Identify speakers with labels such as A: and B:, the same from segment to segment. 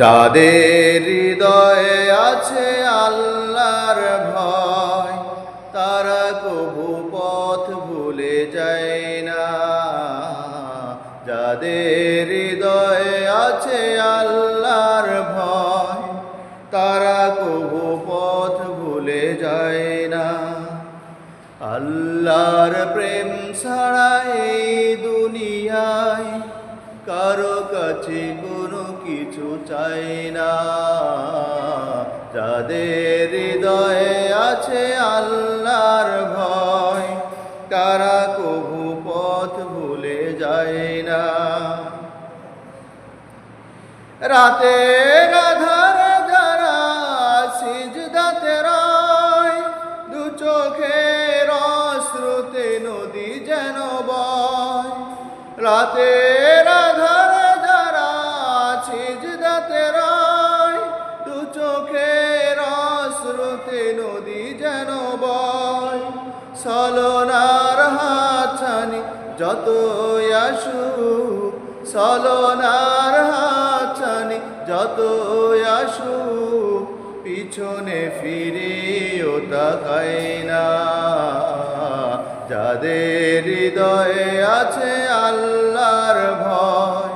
A: যাদের হৃদয়ে আছে আল্লাহর ভয়, তারা কবু পথ ভুলে যায় না। যাদের হৃদয়ে আছে আল্লাহর ভয়, তারা কবু পথ ভুলে যায় না। আল্লাহর প্রেম ছাড়া এই দুনিয়ায় কারও কাছে কোনো কিছু চাই না। যাদের হৃদয়ে আছে আল্লাহর ভয়, তারা কবু পথ ভুলে যায় না। রাতের আধারে যারা সিজদাতে রয়, দু চোখের অশ্রুতে নদী যেন বয়। আধারে যারা দু চোখের নদী যেন হাছানি যত আসুক, সলনার হাছানি যত আসুক, পিছনে ফিরেও তাকাই না। যাদের হৃদয়ে আছে আল্লাহর ভয়,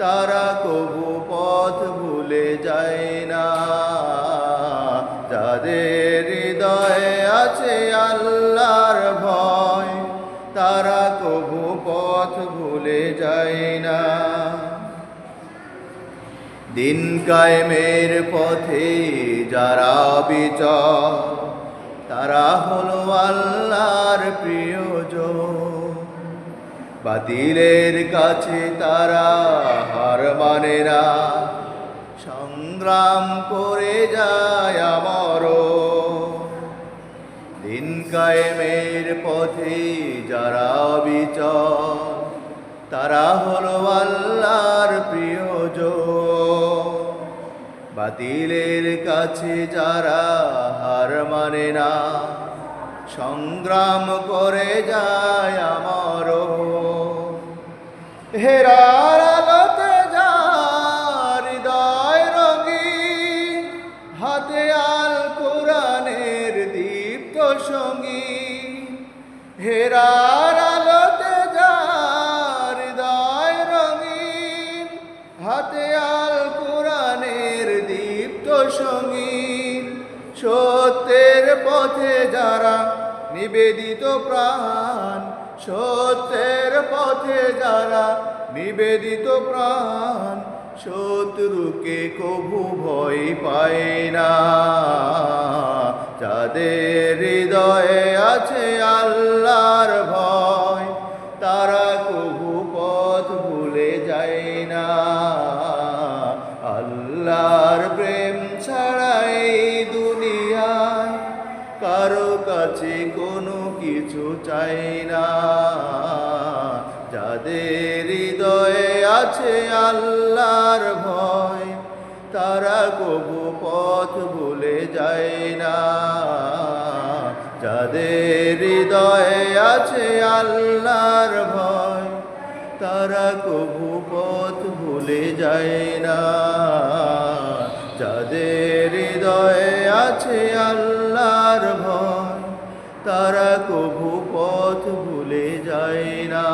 A: তারা কবু দিন কায়েমের পথে যারা বিচর, তারা হলো আল্লাহর প্রিয়জন। বাতিলের কাছে তারা হার মানে না। সংগ্রাম করে যায় আমর দিন কায়েমের পথে যারা বিচর, তারা হলো আল্লাহর প্রিয়জন বাতিলের কাছে যারা হার মানে না, সংগ্রাম করে যায় আমার হেরার আলোতে যার হৃদয় রঙিন, হাতে আল কোরআনের দীপ্ত সঙ্গী হেরার আলোতে যার হৃদয় রঙিন, হাতে আল পথে যারা নিবেদিত প্রাণ, সত্যের পথে যারা নিবেদিত প্রাণ, শত্রুকে কভু ভয় পায় না। যাদের হৃদয়ে আছে কাছে কোনো কিছু চাই না। যাদের হৃদয়ে আছে আল্লাহর ভয়, তারা কবু পথ ভুলে যায় না। যাদের হৃদয়ে আছে আল্লাহর ভয়, তারা কবু পথ ভুলে যায় না। তারা কভু পথ ভুলে যায় না।